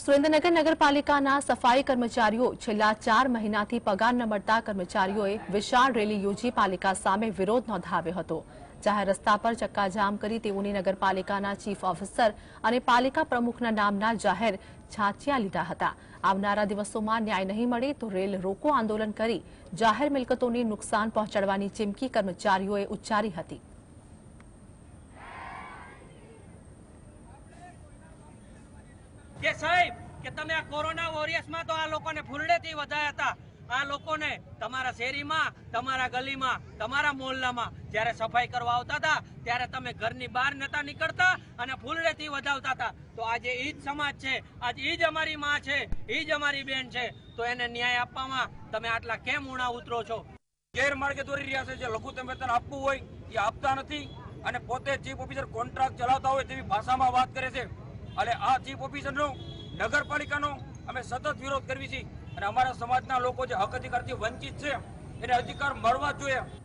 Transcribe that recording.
સુરેન્દ્રનગર નગરપાલિકાના સફાઈ કર્મચારીઓ છેલ્લા ચાર મહિનાથી પગાર ન મળતા કર્મચારીઓએ વિશાળ રેલી યોજી પાલિકા સામે વિરોધ નોંધાવ્યો હતો, જાહેર રસ્તા પર ચક્કાજામ કરી તેઓની નગરપાલિકાના ચીફ ઓફિસર અને પાલિકા પ્રમુખના નામના જાહેર છાંચ્યા લીધા હતા. આવનારા દિવસોમાં ન્યાય નહીં મળે તો રેલ રોકો આંદોલન કરી જાહેર મિલકતોને નુકસાન પહોંચાડવાની ચીમકી કર્મચારીઓએ ઉચ્ચારી હતી. કે સાહેબ, કે તમે આ કોરોના વોરિયર્સમાં તો આ લોકોને ફૂલડેથી વધાયા હતા. આ લોકોને તમારા શેરીમાં, તમારા ગલીમાં, તમારા મોહલ્લામાં જ્યારે સફાઈ કરવા આવતા હતા, ત્યારે તમે ઘરની બહાર નતા નીકળતા અને ફૂલડેથી વધાવતા હતા. તો આજે ઈ જ સમાજ છે, આજે ઈ જ અમારી માં છે, ઈ જ અમારી બેન છે. તો એને ન્યાય આપવામાં તમે આટલા કેમ ઉણા ઉતરો છો? ગેરમાર્ગે દોરી રહ્યા છે, જે લઘુત્તમ વેતન આપવું હોય એ આપતા નથી અને પોતે ચીફ ઓફિસર કોન્ટ્રાક્ટ ચલાવતા હોય તેવી ભાષામાં વાત કરે છે. અને આ ચીફ ઓફિસરનો, નગરપાલિકાનો અમે સતત વિરોધ કરવી છીએ અને અમારા સમાજના લોકો જે હક અધિકારથી વંચિત છે, એને અધિકાર મળવા જોઈએ.